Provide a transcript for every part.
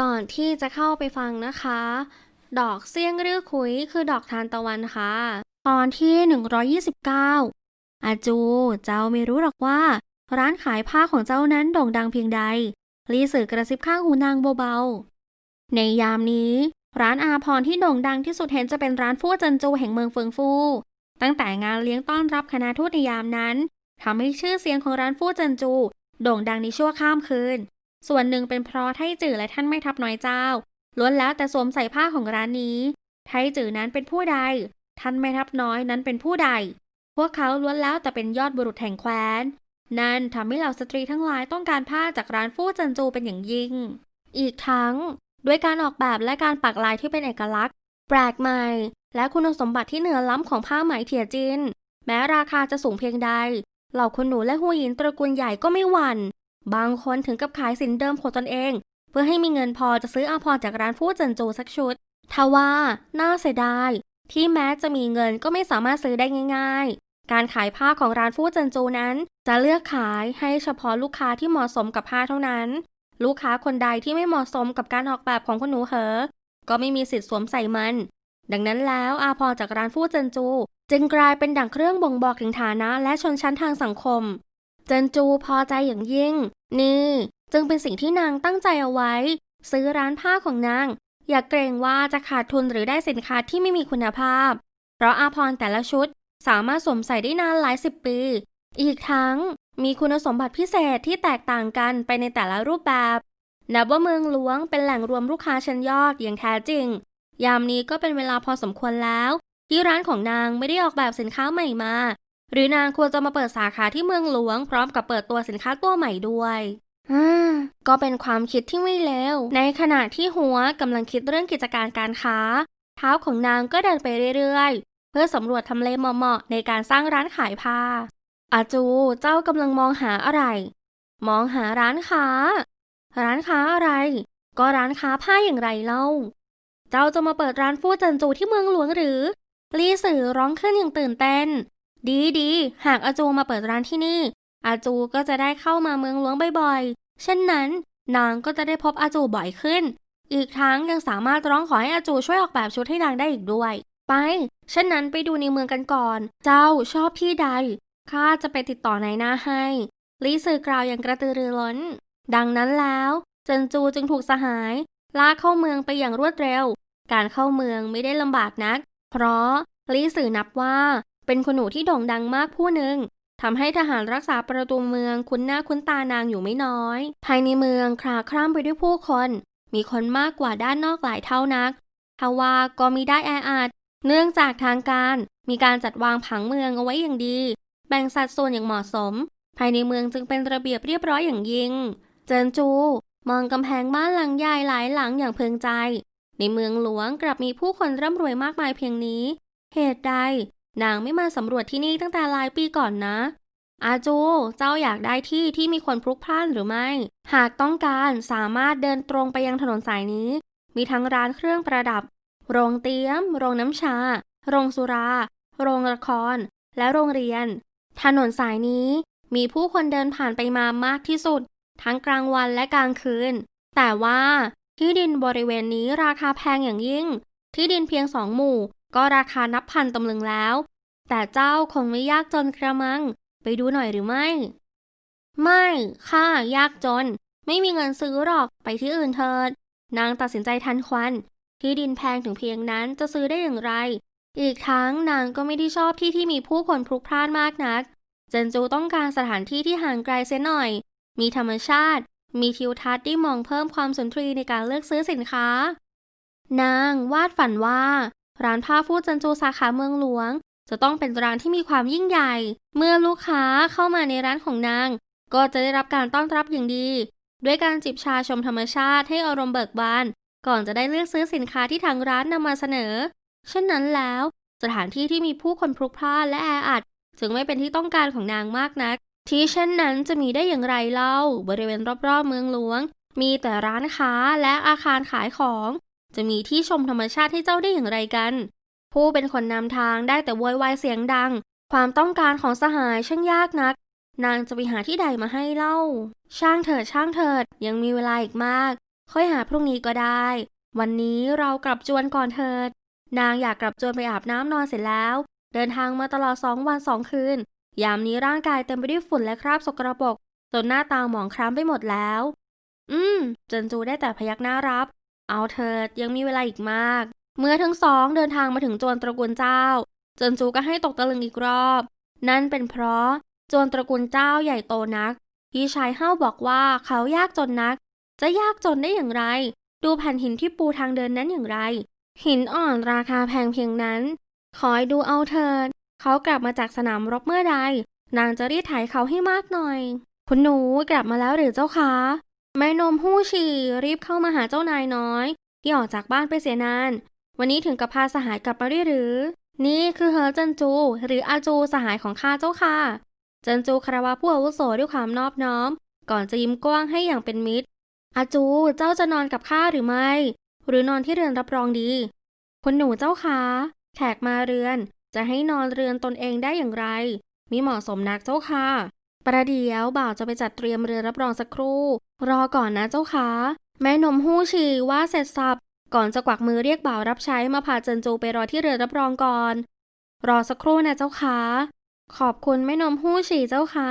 ก่อนที่จะเข้าไปฟังนะคะ ดอกเซี่ยงรือคุยคือดอกทานตะวันค่ะ ตอนที่ 129 อาจู เจ้าไม่รู้หรอกว่า ร้านขายผ้าของเจ้านั้นโด่งดังเพียงใดลีสื่อกระซิบข้างหูนางเบาๆ ในยามนี้ ร้านอาพรที่โด่งดังที่สุดเห็นจะเป็นร้านฟู่เจินจูแห่งเมืองเฟิงฟู ตั้งแต่งานเลี้ยงต้อนรับคณะทูตในยามนั้นทำให้ชื่อเสียงของร้านฟู่เจินจู โด่งดังในชั่วข้ามคืน ส่วนหนึ่งเป็นเพราะไทจือและท่านไม่ทับน้อยเจ้า ล้วนแล้วแต่สวมใส่ผ้าของร้านนี้ ไทจือนั้นเป็นผู้ใด ท่านไม่ทับน้อยนั้นเป็นผู้ใด พวกเขาล้วนแล้วแต่เป็นยอดบุรุษแห่งแคว้น นั่นทำให้เหล่าสตรีทั้งหลายต้องการผ้าจากร้านฟู่เจินจูเป็นอย่างยิ่ง อีกทั้ง ด้วยการออกแบบและการปักลายที่เป็นเอกลักษณ์ แปลกใหม่ และคุณสมบัติที่เหนือล้ำของผ้าไหมเถียจิน แม้ราคาจะสูงเพียงใด เหล่าคุณหนูและหัวหญินตระกูลใหญ่ก็ไม่หวั่น บางคนถึงกับขายสินเดิมของตนเอง เพื่อให้มีเงินพอจะซื้ออาภรจากร้านฟู่เจินจูสักชุดทว่าน่าเสียดายที่แม้จะมีเงินก็ไม่สามารถซื้อได้ง่าย ๆ การขายผ้าของร้านฟู่เจินจูนั้น จะเลือกขายให้เฉพาะลูกค้าที่เหมาะสมกับผ้าเท่านั้น ลูกค้าคนใดที่ไม่เหมาะสมกับการออกแบบของคุณหนูเหอ ก็ไม่มีสิทธิ์สวมใส่มัน ดังนั้นแล้วอาพรจากร้านฟู่เจินจู จึงกลายเป็นดั่งเครื่องบ่งบอกถึงฐานะและชนชั้นทางสังคม เจินจูพอใจอย่างยิ่ง นี่ จึงเป็นสิ่งที่นางตั้งใจเอาไว้ ซื้อร้านผ้าของนาง อย่าเกรงว่าจะขาดทุนหรือได้สินค้าที่ไม่มีคุณภาพ เพราะอาพรแต่ละชุดสามารถสวมใส่ได้นานหลายสิบปี อีกทั้งมีคุณสมบัติพิเศษที่แตกต่างกันไปในแต่ละรูปแบบ นับว่าเมืองหลวงเป็นแหล่งรวมลูกค้าชั้นยอดอย่างแท้จริง ยามนี้ก็เป็นเวลาพอสมควรแล้ว ที่ร้านของนางไม่ได้ออกแบบสินค้าใหม่มา หรือนางควรจะมาเปิดสาขาที่เมืองหลวง พร้อมกับเปิดตัวสินค้าตัวใหม่ด้วยอ่าก็เป็นความคิดที่ไม่เลวในขณะที่หัวกำลังคิดเรื่องกิจการการค้า เท้าของนางก็เดินไปเรื่อยๆ เพื่อสำรวจทำเลเหมาะๆในการสร้างร้านขายผ้า อาจูเจ้ากำลังมองหาอะไร มองหาร้านค้า ร้านค้าอะไร ก็ร้านค้าผ้าอย่างไรเล่า เจ้าจะมาเปิดร้านฟู่เจินจูที่เมืองหลวงหรือ ลี่สื่อร้องขึ้นอย่างตื่นเต้น ดีดีหากอาจูมาเปิดร้านที่นี่ อาจูก็จะได้เข้ามาเมืองหลวงบ่อยๆ เช่นนั้น นางก็จะได้พบอาจูบ่อยขึ้น อีกทั้งยังสามารถร้องขอให้อาจูช่วยออกแบบชุดให้นางได้อีกด้วย ไป เช่นนั้นไปดูในเมืองกันก่อน เจ้าชอบที่ใด ข้าจะไปติดต่อในายหน้าให้ ลี่สื่อกล่าวอย่างกระตือรือร้น ดังนั้นแล้ว เจินจูจึงถูกสหาย ลากเข้าเมืองไปอย่างรวดเร็ว การเข้าเมืองไม่ได้ลำบากนัก เพราะลี่สื่อนับว่า เป็นคนหนูที่โด่งดังมากผู้หนึ่งทำให้ทหารรักษาประตูเมืองคุ้นหน้าคุ้นตานางอยู่ไม่น้อย ภายในเมืองคลาคล่ำไปด้วยผู้คน มีคนมากกว่าด้านนอกหลายเท่านักทว่าก็มีได้แออัดเนื่องจากทางการมีการจัดวางผังเมืองเอาไว้อย่างดี แบ่งสัดส่วนอย่างเหมาะสม ภายในเมืองจึงเป็นระเบียบเรียบร้อยอย่างยิ่ง เจินจู มองกำแพงบ้านหลังใหญ่หลายหลังอย่างเพึงใจ ในเมืองหลวงกลับมีผู้คนร่ำรวยมากมายเพียงนี้ เหตุใด นางไม่มาสำรวจที่นี่ตั้งแต่หลายปีก่อนนะ อาจู เจ้าอยากได้ที่ที่มีคนพลุกพล่านหรือไม่ หากต้องการสามารถเดินตรงไปยังถนนสายนี้ มีทั้งร้านเครื่องประดับ โรงเตี๊ยม โรงน้ำชา โรงสุรา โรงละคร และโรงเรียน ถนนสายนี้มีผู้คนเดินผ่านไปมามากที่สุด ทั้งกลางวันและกลางคืน แต่ว่าที่ดินบริเวณนี้ราคาแพงอย่างยิ่ง ที่ดินเพียงสองหมู่ ก็ราคานับพันตำลึงแล้ว แต่เจ้าคงไม่ยากจนกระมัง ไปดูหน่อยหรือไม่ ไม่ข้ายากจน ไม่มีเงินซื้อหรอกไปที่อื่นเถิด นางตัดสินใจทันควัน ที่ดินแพงถึงเพียงนั้นจะซื้อได้อย่างไร อีกทั้งนางก็ไม่ได้ชอบที่ที่มีผู้คนพลุกพล่านมากนัก เจนจูต้องการสถานที่ที่ห่างไกลเสียหน่อย มีธรรมชาติ มีทิวทัศน์ที่มองเพิ่มความสุนทรีในการเลือกซื้อสินค้านางวาดฝันว่า ร้านผ้าฟูจันจูสาขาเมืองหลวง จะต้องเป็นร้านที่มีความยิ่งใหญ่ เมื่อลูกค้าเข้ามาในร้านของนาง ก็จะได้รับการต้อนรับอย่างดี ด้วยการจิบชาชมธรรมชาติให้อารมณ์เบิกบาน ก่อนจะได้เลือกซื้อสินค้าที่ทางร้านนำมาเสนอ เช่นนั้นแล้ว สถานที่ที่มีผู้คนพลุกพล่านและแออัดจึงไม่เป็นที่ต้องการของนางมากนัก ที่เช่นนั้นจะมีได้อย่างไรเล่า บริเวณรอบๆเมืองหลวง มีแต่ร้านค้าและอาคารขายของ จะมีที่ชมธรรมชาติให้เจ้าได้อย่างไรกัน ผู้เป็นคนนำทางได้แต่โวยวายเสียงดัง ความต้องการของสหายช่างยากนัก นางจะไปหาที่ใดมาให้เล่า ช่างเถิดช่างเถิดยังมีเวลาอีกมาก ค่อยหาพรุ่งนี้ก็ได้ วันนี้เรากลับจวนก่อนเถิด นางอยากกลับจวนไปอาบน้ำนอนเสร็จแล้ว เดินทางมาตลอดสองวันสองคืน ยามนี้ร่างกายเต็มไปด้วยฝุ่นและคราบสกรปรกจนหน้าตาหมองคล้ำไปหมดแล้ว อืม เจนจูได้แต่พยักหน้ารับ เอาเถิดยังมีเวลาอีกมาก เมื่อทั้งสองเดินทางมาถึงจวนตระกูลเจ้า เจินจูก็ให้ตกตะลึงอีกรอบ นั่นเป็นเพราะจวนตระกูลเจ้าใหญ่โตนัก พี่ชายเฮ้าบอกว่าเขายากจนนัก จะยากจนได้อย่างไร ดูแผ่นหินที่ปูทางเดินนั้นอย่างไร หินอ่อนราคาแพงเพียงนั้นคอยดูเอาเถิดเขากลับมาจากสนามรบเมื่อใด นางจะรีดไถเขาให้มากหน่อยคุณหนูกลับมาแล้วหรือเจ้าคะ แม่นมหู้ฉี่รีบเข้ามาหาเจ้านายน้อย ที่ออกจากบ้านไปเสียนาน วันนี้ถึงกับพาสหายกลับมาด้วยหรือ นี่คือเฮอเจินจู หรืออาจูสหายของข้าเจ้าค่ะ เจินจูคารวะผู้อาวุโสด้วยความนอบน้อม ก่อนจะยิ้มกว้างให้อย่างเป็นมิตร อาจูเจ้าจะนอนกับข้าหรือไม่ หรือนอนที่เรือนรับรองดีคุณหนูเจ้าคะแขกมาเรือน จะให้นอนเรือนตนเองได้อย่างไร มีเหมาะสมนักเจ้าค่ะ ประเดี๋ยวบ่าวจะไปจัดเตรียมเรือรับรองสักครู่ รอก่อนนะเจ้าคะแม่นมหู้ฉีว่าเสร็จสับก่อนจะกวักมือเรียกบ่าวรับใช้มาพาเจินจูไปรอที่เรือรับรองก่อน รอสักครู่นะเจ้าคะขอบคุณแม่นมหู้ฉีเจ้าค่ะ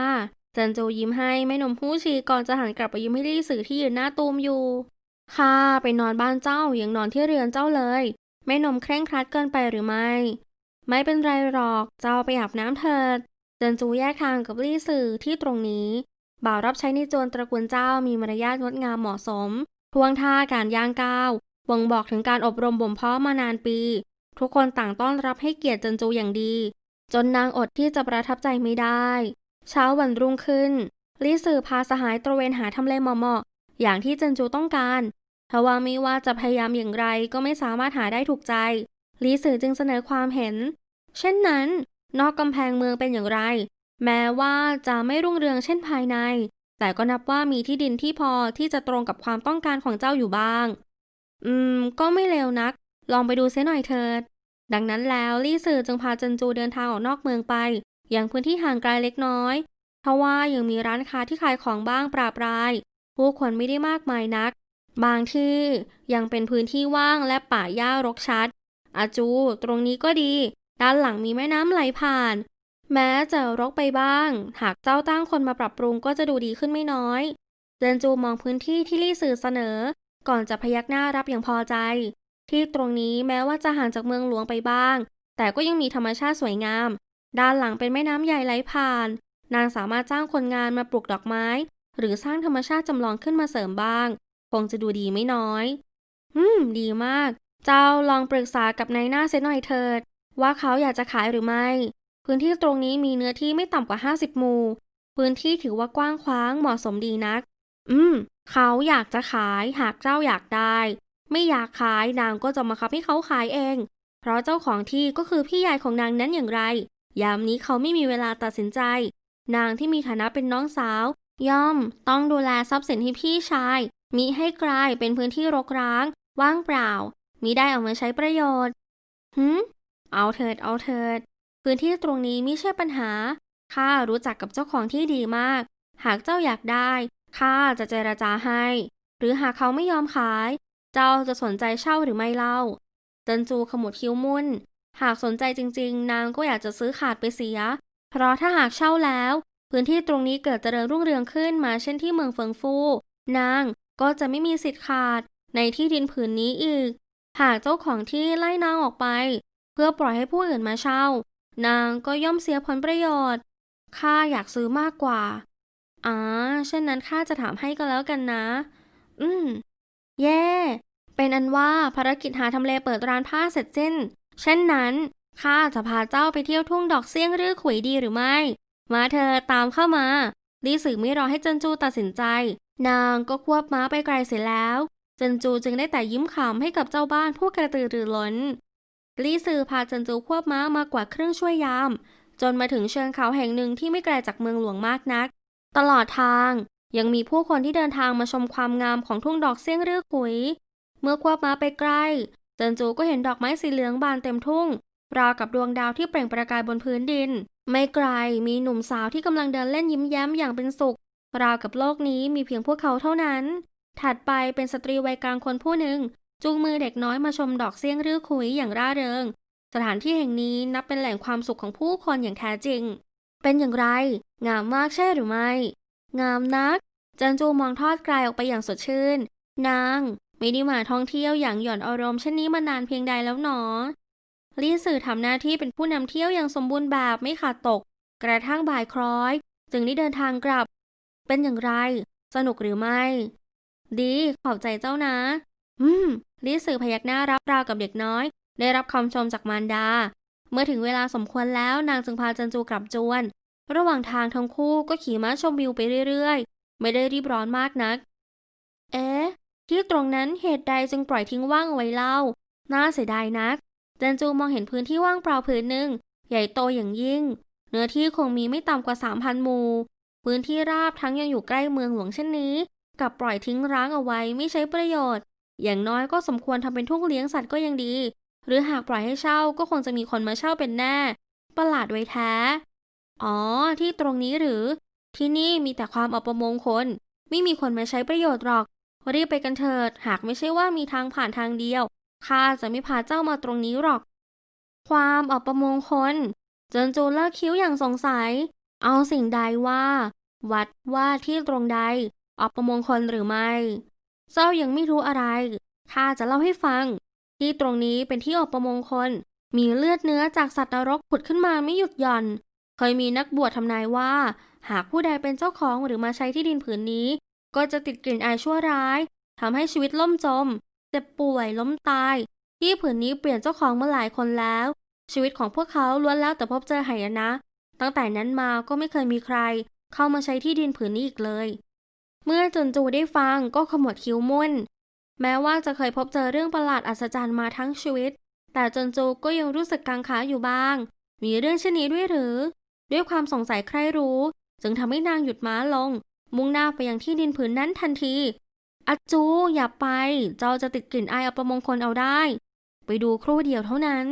เจินจูยิ้มให้แม่นมหู้ฉีก่อนจะหันกลับไปยิ้มให้ลี่สื่อที่ยืนหน้าตูมอยู่ ค่ะ ไปนอนบ้านเจ้าอยังนอนที่เรือนเจ้าเลยแม่นมเคร่งครัดเกินไปหรือไม่ ไม่เป็นไรหรอก เจ้าไปอาบน้ำเถิด นจูแยกทางกับลี่สื่อที่ตรงนี้ บ่าวรับใช้ในโจรตระกูลเจ้ามีมารยาทงดงามเหมาะสมทวงท่าการย่างก้าวบ่งบอกถึงการอบรมบ่มเพาะมานานปี ทุกคนต่างต้อนรับให้เกียรติเจินจูอย่างดี จนนางอดที่จะประทับใจไม่ได้ เช้าวันรุ่งขึ้นลี่สื่อพาสหายตระเวนหาทำเลเหมาะๆอย่างที่เจินจูต้องการทว่าไม่ว่าจะพยายามอย่างไรก็ไม่สามารถหาได้ถูกใจลีสื่อจึงเสนอความเห็น เช่นนั้น นอกกำแพงเมืองเป็นอย่างไร แม้ว่าจะไม่รุ่งเรืองเช่นภายใน แต่ก็นับว่ามีที่ดินที่พอที่จะตรงกับความต้องการของเจ้าอยู่บ้าง อืม ก็ไม่เลวนัก ลองไปดูเสียหน่อยเถิด ดังนั้นแล้วลี่สื่อจึงพาจินจูเดินทางออกนอกเมืองไป อยังพื้นที่ห่างไกลเล็กน้อยทว่ายังมีร้านค้าที่ขายของบ้างปราบราย ผู้คนไม่ได้มากมายนัก บางที่ยังเป็นพื้นที่ว่างและป่าหญ้ารกชัดอาจู ตรงนี้ก็ดี ด้านหลังมีแม่น้ำไหลผ่าน แม้จะรกไปบ้าง หากเจ้าตั้งคนมาปรับปรุงก็จะดูดีขึ้นไม่น้อยเจนจูมองพื้นที่ที่ลี่สื่อเสนอ ก่อนจะพยักหน้ารับอย่างพอใจ ที่ตรงนี้แม้ว่าจะห่างจากเมืองหลวงไปบ้าง แต่ก็ยังมีธรรมชาติสวยงาม ด้านหลังเป็นแม่น้ำใหญ่ไหลผ่าน นางสามารถจ้างคนงานมาปลูกดอกไม้ หรือสร้างธรรมชาติจำลองขึ้นมาเสริมบ้าง คงจะดูดีไม่น้อย อืม ดีมาก เจ้าลองปรึกษากับนายหน้าเสียหน่อยเถิด ว่าเขาอยากจะขายหรือไม่ พื้นที่ตรงนี้มีเนื้อที่ไม่ต่ำกว่า 50 หมู่ พื้นที่ถือว่ากว้างขวางเหมาะสมดีนัก อืม เขาอยากจะขายหากเจ้าอยากได้ ไม่อยากขายนางก็จะมาคับให้เขาขายเอง เพราะเจ้าของที่ก็คือพี่ใหญ่ของนางนั้นอย่างไร ยามนี้เขาไม่มีเวลาตัดสินใจ นางที่มีฐานะเป็นน้องสาว ย่อมต้องดูแลทรัพย์สินให้พี่ชาย มิให้กลายเป็นพื้นที่รกร้าง ว่างเปล่ามิได้เอามาใช้ประโยชน์หืม เอาเถิดเอาเถิด พื้นที่ตรงนี้ไม่ใช่ปัญหา ข้ารู้จักกับเจ้าของที่ดีมาก หากเจ้าอยากได้ ข้าจะเจรจาให้ หรือหากเขาไม่ยอมขาย เจ้าจะสนใจเช่าหรือไม่เล่า เจินจูขมวดคิ้วมุ่น หากสนใจจริง ๆ นางก็อยากจะซื้อขาดไปเสีย เพราะถ้าหากเช่าแล้ว พื้นที่ตรงนี้เกิดเจริญรุ่งเรืองขึ้นมาเช่นที่เมืองเฟิงฟู นางก็จะไม่มีสิทธิ์ขาดในที่ดินผืนนี้อีก หากเจ้าของที่ไล่นางออกไป เพื่อปล่อยให้ผู้อื่นมาเช่า นางก็ย่อมเสียผลประโยชน์ข้าอยากซื้อมากกว่าอ่าเช่นนั้นข้าจะถามให้ก็แล้วกันนะ อืมเย่เป็นอันว่าภารกิจหาทำเลเปิดร้านผ้าเสร็จสิ้น เช่นนั้นข้าจะพาเจ้าไปเที่ยวทุ่งดอกเซี่ยงรือขุยดีหรือไม่ มาเธอตามเข้ามาลีสื่อไม่รอให้เจินจูตัดสินใจ นางก็ควบม้าไปไกลเสียแล้วเจินจูจึงได้แต่ยิ้มขำให้กับเจ้าบ้านผู้กระตือรือร้น ลี่ซือพาเจินจูควบม้ามากว่าเครื่องช่วยยาม จนมาถึงเชิงเขาแห่งหนึ่งที่ไม่ไกลจากเมืองหลวงมากนัก ตลอดทางยังมีผู้คนที่เดินทางมาชมความงามของทุ่งดอกเซี่ยงเรือขุย เมื่อควบม้าไปใกล้เจินจูก็เห็นดอกไม้สีเหลืองบานเต็มทุ่ง ราวกับดวงดาวที่เปล่งประกายบนพื้นดิน ไม่ไกลมีหนุ่มสาวที่กำลังเดินเล่นยิ้มแย้มอย่างเป็นสุข ราวกับโลกนี้มีเพียงพวกเขาเท่านั้น ถัดไปเป็นสตรีวัยกลางคนผู้หนึ่ง จูงมือเด็กน้อยมาชมดอกเซี่ยงรือคุยอย่างร่าเริง สถานที่แห่งนี้นับเป็นแหล่งความสุขของผู้คนอย่างแท้จริง เป็นอย่างไร งามมากใช่หรือไม่ งามนัก จันจูมองทอดไกลออกไปอย่างสดชื่น นางไม่ได้มาท่องเที่ยวอย่างหย่อนอารมณ์เช่นนี้มานานเพียงใดแล้วหนอลี่สื่อทำหน้าที่เป็นผู้นำเที่ยวอย่างสมบูรณ์แบบไม่ขาดตก กระทั่งบ่ายคล้อย จึงได้เดินทางกลับ เป็นอย่างไร สนุกหรือไม่ ดีขอบใจเจ้านะ อืมลิสือพยักหน้ารับราวกับเด็กน้อย ได้รับคำชมจากมารดา เมื่อถึงเวลาสมควรแล้วนางจึงพาจันจูกลับจวน ระหว่างทางทั้งคู่ก็ขี่ม้าชมวิวไปเรื่อยๆ ไม่ได้รีบร้อนมากนัก เอ๊ะ ที่ตรงนั้นเหตุใดจึงปล่อยทิ้งว่างเอาไว้เล่า น่าเสียดายนัก จันจูมองเห็นพื้นที่ว่างเปล่าผืนหนึ่งใหญ่โตอย่างยิ่ง เนื้อที่คงมีไม่ต่ำกว่า3,000หมู่พื้นที่ราบทั้งยังอยู่ใกล้เมืองหลวงเช่นนี้กลับปล่อยทิ้งร้างเอาไว้ไม่ใช้ประโยชน์ อย่างน้อยก็สมควรทำเป็นทุ่งเลี้ยงสัตว์ก็ยังดี หรือหากปล่อยให้เช่าก็คงจะมีคนมาเช่าเป็นแน่ ประหลาดไว้แท้ อ๋อ ที่ตรงนี้หรือ ที่นี่มีแต่ความอัปมงคล ไม่มีคนมาใช้ประโยชน์หรอก รีบไปกันเถิด หากไม่ใช่ว่ามีทางผ่านทางเดียว ข้าจะไม่พาเจ้ามาตรงนี้หรอก ความอัปมงคล เจินจูเลิกคิ้วอย่างสงสัย เอาสิ่งใดว่า วัดว่าที่ตรงใดอัปมงคลหรือไม่ เจ้ายังไม่รู้อะไร ข้าจะเล่าให้ฟัง ที่ตรงนี้เป็นที่อัประมงคล มีเลือดเนื้อจากสัตว์นรกผุดขึ้นมาไม่หยุดหย่อน เคยมีนักบวชทำนายว่า หากผู้ใดเป็นเจ้าของหรือมาใช้ที่ดินผืนนี้ ก็จะติดกลิ่นอายชั่วร้ายทำให้ชีวิตล่มจม เจ็บป่วยล้มตาย ที่ผืนนี้เปลี่ยนเจ้าของมาหลายคนแล้ว ชีวิตของพวกเขาล้วนแล้วแต่พบเจอหายนะ ตั้งแต่นั้นมาก็ไม่เคยมีใคร เข้ามาใช้ที่ดินผืนนี้อีกเลย เมื่อจนจูได้ฟังก็ขมวดคิ้วมุ่น แม้ว่าจะเคยพบเจอเรื่องประหลาดอัศจรรย์มาทั้งชีวิต แต่จนจูก็ยังรู้สึกกังขาอยู่บ้าง มีเรื่องเช่นนี้ด้วยหรือ ด้วยความสงสัยใครรู้ จึงทำให้นางหยุดม้าลง มุ่งหน้าไปยังที่ดินผืนนั้นทันทีอาจูอย่าไป เจ้าจะติดกลิ่นอายอัปมงคลเอาได้ ไปดูครู่เดียวเท่านั้น